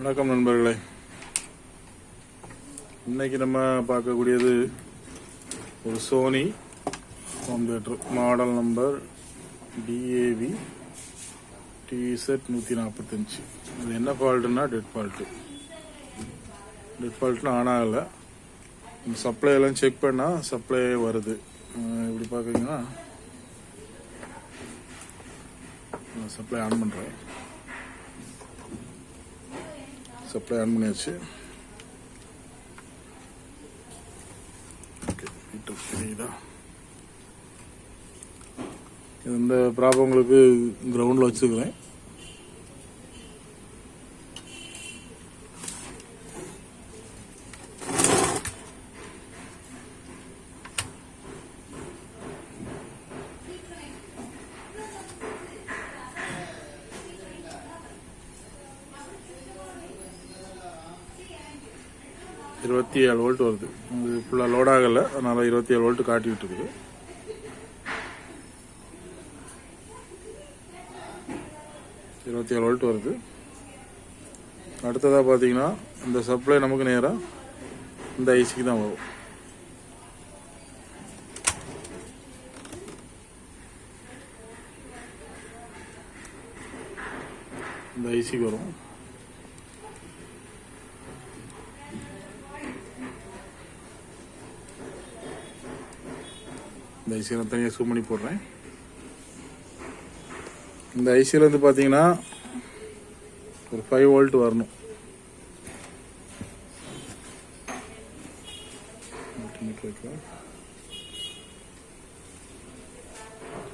வணக்கம் நண்பர்களே. இன்னைக்கு நம்ம பார்க்கக்கூடியது ஒரு Sony home theatre. Model number DAV DZ நூற்றி நாற்பத்தஞ்சு இது என்ன ஃபால்ட்டுன்னா டெட் ஃபால்ட்டு டெட் ஃபால்ட்னு ஆன் ஆகலை. சப்ளை எல்லாம் செக் பண்ணால் சப்ளை வருது. இப்படி பார்க்குறீங்கன்னா சப்ளை ஆன் பண்ணுறேன் சப்ளை ஆன் பண்ணியாச்சு ஓகே ஹீட்டர் தெரியுதா இந்த ப்ராப்ளம் உங்களுக்கு கிரவுண்டில் வச்சுக்கிறேன். இருபத்தி ஏழு வோல்ட் வருது. இது ஃபுல்லாக லோட் ஆகலை. அதனால் இருபத்தி ஏழு வோல்ட் காட்டிக்கிட்டு இருக்குது இருபத்தி ஏழு வோல்ட் வருது. அடுத்ததாக பார்த்தீங்கன்னா இந்த சப்ளை நமக்கு நேராக இந்த ஐசிக்கு தான் வரும். இந்த ஐசிக்கு வரும். இந்த ஐசியை நான் தனியாக சூம் பண்ணி போடுறேன். இந்த ஐசியில் வந்து பார்த்தீங்கன்னா ஒரு ஃபைவ் வோல்ட் வரணும்.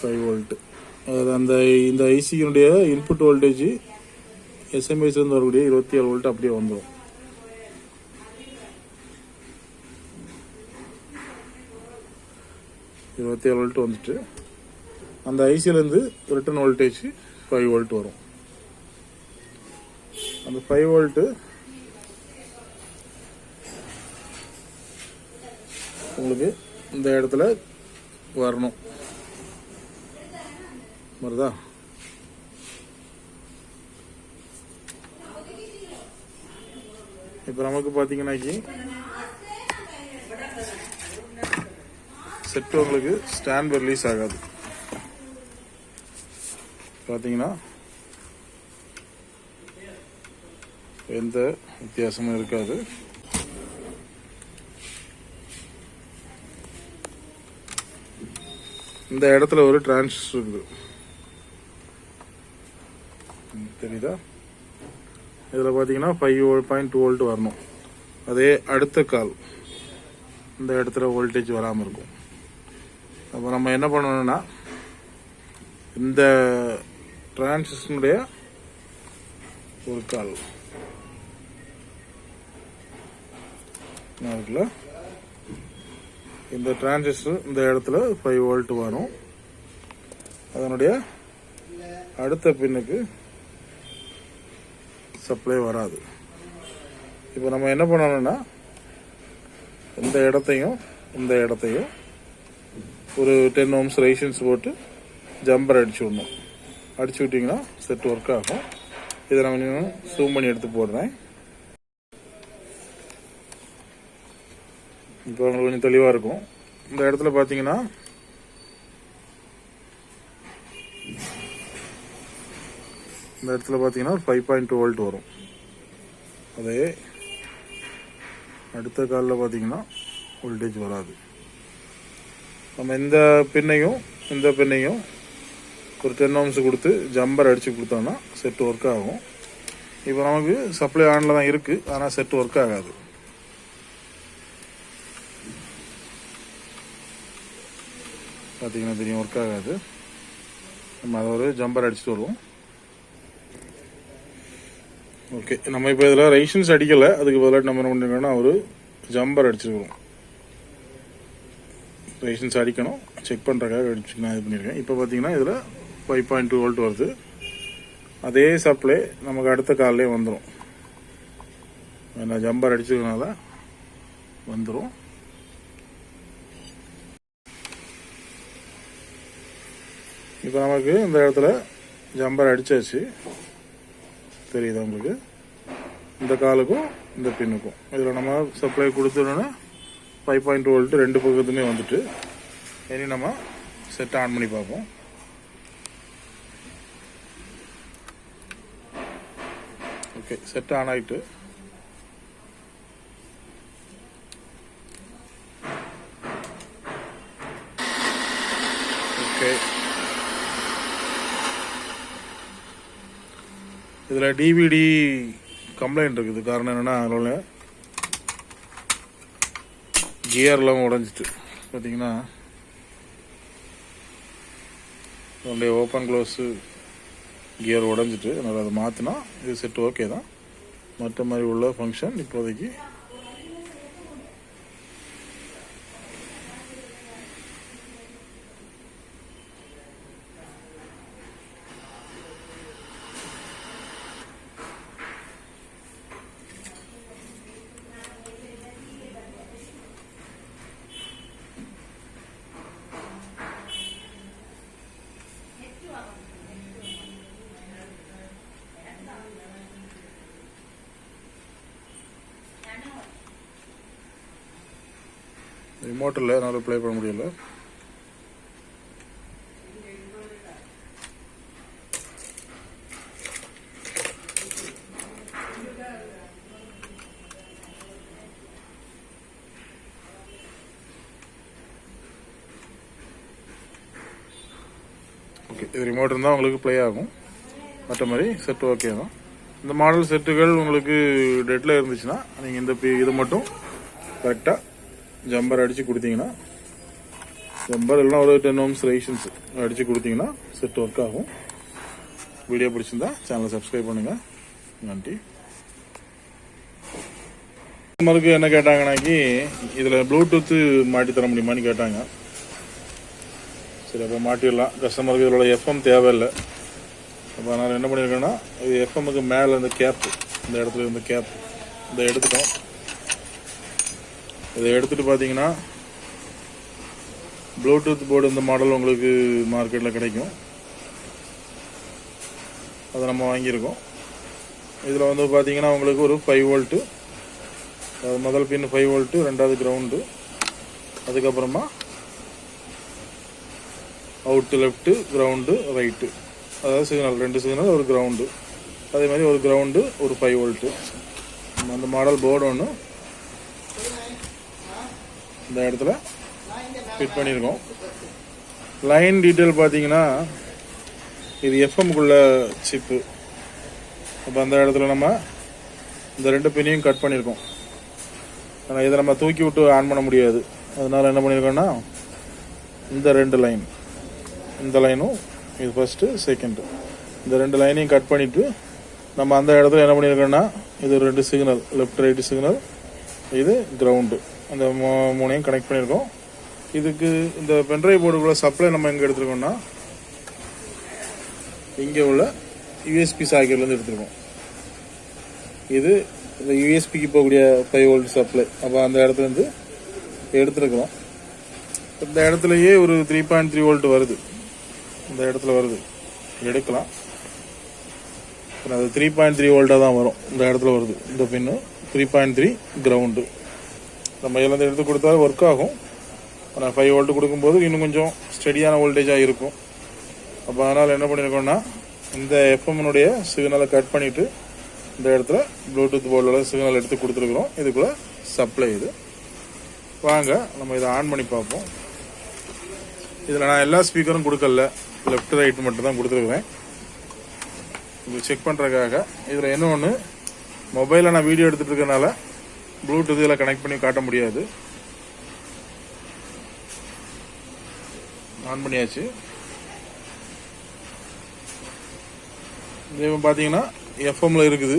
ஃபைவ் வோல்ட் அது அந்த இந்த ஐசியினுடைய இன்புட் வோல்டேஜ் எஸ்எம்ஐஸ்லேருந்து வரக்கூடிய இருபத்தி ஏழு வோல்ட் அப்படியே வந்துடும் இருபத்தி ஏழு வோல்ட் வந்துட்டு அந்த ஐசியிலேருந்து ரிட்டர்ன் வோல்டேஜ் ஃபைவ் வோல்ட் வரும். அந்த ஃபைவ் வோல்ட்டு உங்களுக்கு இந்த இடத்துல வரணும். வருதா? இப்போ நமக்கு பார்த்தீங்கன்னாக்கி செட்டு ஸ்டாண்ட் ரிலீஸ் ஆகாது. பார்த்தீங்கன்னா எந்த வித்தியாசமும் இருக்காது. இந்த இடத்துல ஒரு டிரான்சிஸ்டர் இருக்குது. தெரியுதா? இதில் பார்த்தீங்கன்னா ஃபைவ் பாயிண்ட் டூ வோல்ட் வரணும். அதே அடுத்த கால். இந்த இடத்துல வோல்டேஜ் வராமல் இருக்கும். அப்போ நம்ம என்ன பண்ணணும்னா இந்த டிரான்சிஷனுடைய ஒரு கால். இருக்குல்ல இந்த டிரான்சிஸ்டர் இந்த இடத்துல ஃபைவ் வோல்ட் வரும் அதனுடைய அடுத்த பின்னுக்கு சப்ளை வராது. இப்போ நம்ம என்ன பண்ணணும்னா இந்த இடத்தையும் இந்த இடத்தையும் ஒரு டென் ஓம்ஸ் ரைஷன்ஸ் போட்டு ஜம்பர் அடிச்சு விடணும். அடிச்சு விட்டிங்கன்னா செட் ஒர்க் ஆகும். இதை நான் கொஞ்சம் ஜூம் பண்ணி எடுத்து போடுறேன். இப்போ உங்களுக்கு கொஞ்சம் தெளிவாக இருக்கும். இந்த இடத்துல பார்த்தீங்கன்னா இந்த இடத்துல பார்த்தீங்கன்னா ஃபைவ் பாயிண்ட் டூ வோல்ட் வரும். அதே அடுத்த காலில் பார்த்தீங்கன்னா வோல்டேஜ் வராது. நம்ம இந்த பின்னையும் இந்த பின்னையும் ஒரு டென் ஓம்ஸ் கொடுத்து ஜம்பர் அடித்து கொடுத்தோம்னா செட் ஒர்க் ஆகும். இப்போ நமக்கு சப்ளை ஆனில் தான் இருக்குது ஆனால் செட் ஒர்க் ஆகாது. பார்த்தீங்கன்னா தெரியும் ஒர்க் ஆகாது. நம்ம அதை ஒரு ஜம்பர் அடிச்சுட்டு வருவோம். ஓகே நம்ம இப்போ இதில் ரைஷன்ஸ் அடிக்கலை. அதுக்கு பதிலாக நம்ம என்ன பண்ணிருக்கோம்னா ஒரு ஜம்பர் அடிச்சிருக்கிறோம் ரைஷன்ஸ் அடிக்கணும் செக் பண்ணுறக்காக அடிச்சு நான் இது பண்ணியிருக்கேன். இப்போ பார்த்தீங்கன்னா இதில் ஃபைவ் பாயிண்ட் டூ வோல்ட் வருது. அதே சப்ளை நமக்கு அடுத்த காலிலே வந்துடும் நான் ஜம்பர் அடிச்சதுனால வந்துடும் இப்போ நமக்கு இந்த இடத்துல ஜம்பர் அடிச்சாச்சு. தெரியுது உங்களுக்கு? இந்த காலுக்கும் இந்த பின்னுக்கும். இதில் நம்ம சப்ளை கொடுத்துட்டோன்னா ஃபைவ் பாயிண்ட் வோல்ட்டு ரெண்டு பக்கத்துமே வந்துட்டு இனி நம்ம செட் ஆன் பண்ணி பார்ப்போம். ஓகே செட் ஆன் ஆயிட்டு. ஓகே இதில் டிவிடி கம்ப்ளைண்ட் இருக்குது. காரணம் என்னென்னா அதில் கியர்லாம் உடஞ்சிட்டு பார்த்தீங்கன்னா அதனுடைய ஓப்பன் க்ளோஸு கியர் உடஞ்சிட்டு அதனால் அதை மாற்றினா இது செட் ஓகே தான். மற்ற மாதிரி உள்ள ஃபங்க்ஷன் இப்போதைக்கு மோட்டரில் என்னால் ப்ளே பண்ண முடியல. ஓகே இது ரிமோட் இருந்தால் உங்களுக்கு ப்ளே ஆகும். மற்ற மாதிரி செட்டு ஓகே தான். இந்த மாடல் செட்டுகள் உங்களுக்கு டெட்டில் இருந்துச்சுன்னா நீங்கள் இந்த இது மட்டும் கரெக்டாக ஜம்பர் அடித்து கொடுத்தீங்கன்னா ஜம்பர் இல்லைனா ஒரு டென் ஓம்ஸ் ரெசிஷன்ஸ் அடித்து கொடுத்தீங்கன்னா செட் ஒர்க் ஆகும். வீடியோ பிடிச்சிருந்தா சேனலை சப்ஸ்கிரைப் பண்ணுங்கள் நன்றி. கஸ்டமருக்கு என்ன கேட்டாங்கன்னாக்கி இதில் ப்ளூடூத்து மாட்டி தர முடியுமான்னு கேட்டாங்க. சரி அப்போ மாட்டிடலாம். கஸ்டமருக்கு இதோட எஃப்எம் தேவையில்லை. அப்போ நான் என்ன பண்ணியிருக்கேன்னா இது எஃப்எம்முக்கு மேலே இந்த கேப் இந்த இடத்துல இருந்த கேப் இதை எடுத்துட்டோம். இதை எடுத்துட்டு பார்த்தீங்கன்னா ப்ளூடூத் போர்டு இந்த மாடல் உங்களுக்கு மார்க்கெட்டில் கிடைக்கும். அதை நம்ம வாங்கியிருக்கோம். இதில் வந்து பார்த்தீங்கன்னா உங்களுக்கு ஒரு ஃபைவ் வோல்ட்டு அது முதல் பின் ஃபைவ் வோல்ட்டு ரெண்டாவது கிரவுண்டு அதுக்கப்புறமா அவுட்டு லெஃப்ட்டு கிரவுண்டு ரைட்டு அதாவது சிக்னல் ரெண்டு சிக்னல் ஒரு கிரவுண்டு அதே மாதிரி ஒரு கிரவுண்டு ஒரு ஃபைவ் வோல்ட்டு அந்த மாடல் போர்டு ஒன்று இந்த இடத்துல ஃபிட் பண்ணியிருக்கோம். லைன் டீட்டெயில் பார்த்தீங்கன்னா இது எஃப்எம்குள்ள சிப்பு அப்போ அந்த இடத்துல நம்ம இந்த ரெண்டு பின்னையும் கட் பண்ணியிருக்கோம். ஆனால் இதை நம்ம தூக்கி விட்டு ஆன் பண்ண முடியாது. அதனால என்ன பண்ணியிருக்கோம்னா இந்த ரெண்டு லைன் இந்த லைனும் இது ஃபஸ்ட்டு செகண்டு இந்த ரெண்டு லைனையும் கட் பண்ணிவிட்டு நம்ம அந்த இடத்துல என்ன பண்ணியிருக்கோம்னா இது ரெண்டு சிக்னல் லெஃப்ட் ரைட்டு சிக்னல் இது கிரவுண்டு அந்த மூ- மூணையும் கனெக்ட் பண்ணியிருக்கோம். இதுக்கு இந்த பென்ட்ரைவ் போர்டுக்குள்ள சப்ளை நம்ம எங்கே எடுத்துருக்கோம்னா இங்கே உள்ள யூஎஸ்பி சாக்கெட்லேருந்து எடுத்துருக்கோம். இது இந்த யூஎஸ்பிக்கு போகக்கூடிய ஃபைவ் வோல்ட் சப்ளை அப்போ அந்த இடத்துலேருந்து இருந்து இந்த இடத்துலையே ஒரு த்ரீ பாயிண்ட் த்ரீ வோல்ட் வருது. இந்த இடத்துல வருது. எடுக்கலாம். அது த்ரீ பாயிண்ட் த்ரீ வோல்ட்டாக தான் வரும். இந்த இடத்துல வருது. இந்த பின்னு த்ரீ பாயிண்ட் த்ரீ கிரவுண்டு நம்ம இதுலேருந்து எடுத்து கொடுத்தா ஒர்க் ஆகும். ஆனால் ஃபைவ் வோல்ட் கொடுக்கும்போது இன்னும் கொஞ்சம் ஸ்டெடியான வோல்டேஜாக இருக்கும். அப்போ அதனால் என்ன பண்ணியிருக்கோம்னா இந்த எஃப்எம்னுடைய சிக்னலை கட் பண்ணிவிட்டு இந்த இடத்துல ப்ளூடூத் போர்டோட சிக்னல் எடுத்து கொடுத்துருக்குறோம். இதுக்குள்ளே சப்ளை இது. வாங்க நம்ம இதை ஆன் பண்ணி பார்ப்போம். இதில் நான் எல்லா ஸ்பீக்கரும் கொடுக்கல. லெஃப்ட் ரைட் மட்டும் தான் கொடுத்துருக்குறேன். இது செக் பண்ணுறதுக்காக இதில் என்ன ஒன்று மொபைலில் நான் வீடியோ எடுத்துகிட்டு இருக்கறனால ப்ளூடூத் இதில் கனெக்ட் பண்ணி காட்ட முடியாது. ஆன் பண்ணியாச்சு. இதே பார்த்தீங்கன்னா எஃப்எம்ல இருக்குது.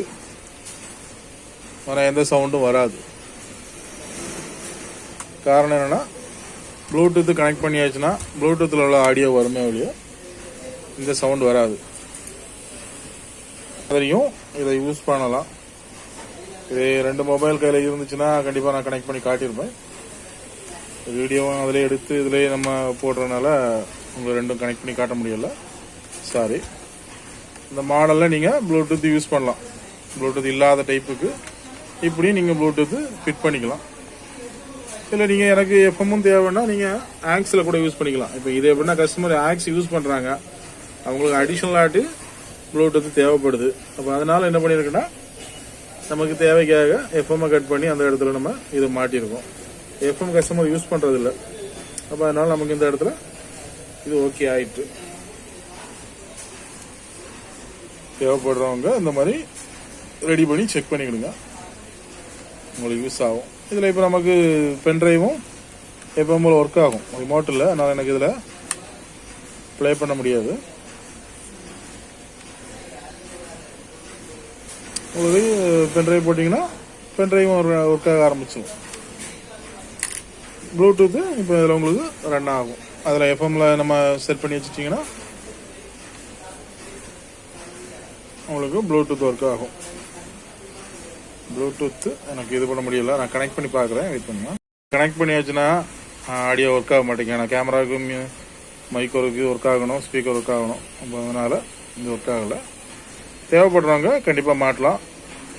ஆனால் எந்த சவுண்டும் வராது. காரணம் என்னென்னா ப்ளூடூத் கனெக்ட் பண்ணியாச்சுன்னா ப்ளூடூத்தில் உள்ள ஆடியோ வருமே ஒழிய இந்த சவுண்ட் வராது. அதையும் இதை யூஸ் பண்ணலாம். இது ரெண்டு மொபைல் கையில் இருந்துச்சுன்னா கண்டிப்பாக நான் கனெக்ட் பண்ணி காட்டியிருப்பேன். வீடியோவும் அதிலே எடுத்து இதிலேயே நம்ம போடுறதுனால உங்கள் ரெண்டும் கனெக்ட் பண்ணி காட்ட முடியல. சாரி இந்த மாடலில் நீங்கள் ப்ளூடூத் யூஸ் பண்ணலாம். ப்ளூடூத் இல்லாத டைப்புக்கு இப்படியும் நீங்கள் ப்ளூடூத் ஃபிட் பண்ணிக்கலாம். இல்லை நீங்கள் எனக்கு எஃப்எம்மும் தேவைன்னா நீங்கள் ஆக்ஸில் கூட யூஸ் பண்ணிக்கலாம். இப்போ இது எப்படின்னா கஸ்டமர் ஆக்ஸ் யூஸ் பண்ணுறாங்க அவங்களுக்கு அடிஷ்னலாகிட்டு ப்ளூடூத் தேவைப்படுது. அப்போ அதனால் என்ன பண்ணியிருக்குன்னா நமக்கு தேவைக்காக எஃப்எம்மை கட் பண்ணி அந்த இடத்துல நம்ம இதை மாட்டியிருக்கோம் எஃப்எம் கஸ்டமர் யூஸ் பண்ணுறதில்ல இல்லை அப்போ அதனால நமக்கு இந்த இடத்துல இது ஓகே ஆயிட்டு. தேவைப்படுறவங்க இந்த மாதிரி ரெடி பண்ணி செக் பண்ணிக்கிடுங்க. உங்களுக்கு யூஸ் ஆகும். இதில் இப்போ நமக்கு பென்ட்ரைவும் எப்போ ஒர்க் ஆகும். ரிமோட் இல்லை. அதனால் எனக்கு இதில் ப்ளே பண்ண முடியாது. உங்களுக்கு பென்ட்ரைவ் போட்டிங்கன்னா ஒரு ஒர்க் ஆக ஆரம்பிச்சிடும் ப்ளூடூத்து இப்போ இதில் உங்களுக்கு ரன் ஆகும். அதில் எஃப்எம்ல நம்ம செட் பண்ணி வச்சுட்டிங்கன்னா உங்களுக்கு ப்ளூடூத் ஒர்க் ஆகும். ப்ளூடூத் எனக்கு இது பண்ண முடியல. நான் கனெக்ட் பண்ணி பார்க்குறேன். வெயிட் பண்ணுங்க. கனெக்ட் பண்ணியாச்சுன்னா ஆடியோ ஒர்க் ஆக மாட்டேங்க நான் கேமராவுக்கு மைக் ஒர்க்கு ஒர்க் ஆகணும் ஸ்பீக்கர் ஒர்க் ஆகணும். அப்போ அதனால் இது ஒர்க் ஆகலை. தேவைப்படுறவங்க கண்டிப்பாக மாட்டலாம்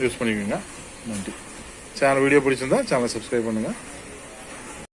யூஸ் பண்ணிக்கோங்க. நன்றி. சேனல் வீடியோ பிடிச்சிருந்தா சேனலை சப்ஸ்கிரைப் பண்ணுங்கள்